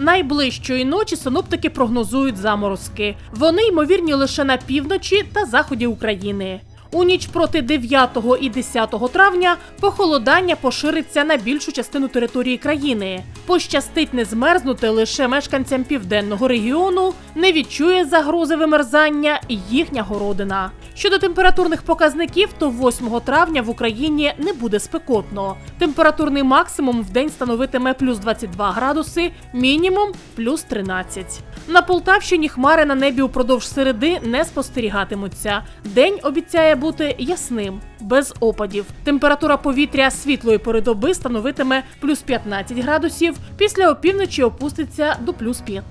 Найближчої ночі синоптики прогнозують заморозки. Вони ймовірні лише на півночі та заході України. У ніч проти 9 і 10 травня похолодання пошириться на більшу частину території країни. Пощастить не змерзнути лише мешканцям південного регіону, не відчує загрози вимерзання їхня городина. Щодо температурних показників, то 8 травня в Україні не буде спекотно. Температурний максимум в день становитиме плюс 22 градуси, мінімум плюс 13. На Полтавщині хмари на небі упродовж середи не спостерігатимуться. День обіцяє бути ясним, без опадів. Температура повітря світлої пори доби становитиме плюс 15 градусів, після опівночі опуститься до плюс 5.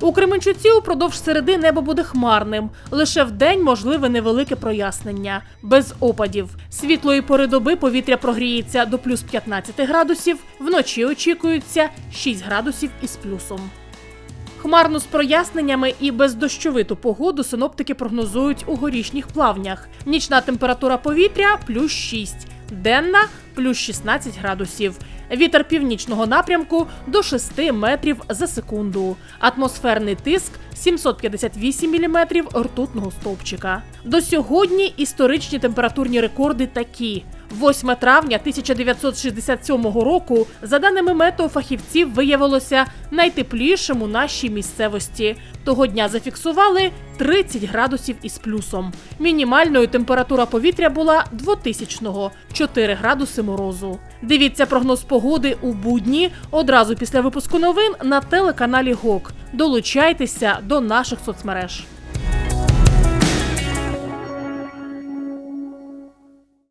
У Кременчуці упродовж середи небо буде хмарним. Лише вдень можливе невелике прояснення, без опадів. Світлої пори доби повітря прогріється до плюс 15 градусів, вночі очікується 6 градусів із плюсом. Хмарну з проясненнями і бездощовиту погоду синоптики прогнозують у горішніх плавнях. Нічна температура повітря плюс 6, денна плюс 16 градусів. Вітер північного напрямку до 6 метрів за секунду. Атмосферний тиск 758 міліметрів ртутного стовпчика. До сьогодні історичні температурні рекорди такі. 8 травня 1967 року, за даними метеофахівців, виявилося найтеплішим у нашій місцевості. Того дня зафіксували 30 градусів із плюсом. Мінімальною температура повітря була 2000-го – 4 градуси морозу. Дивіться прогноз погоди у будні одразу після випуску новин на телеканалі ГОК. Долучайтеся до наших соцмереж.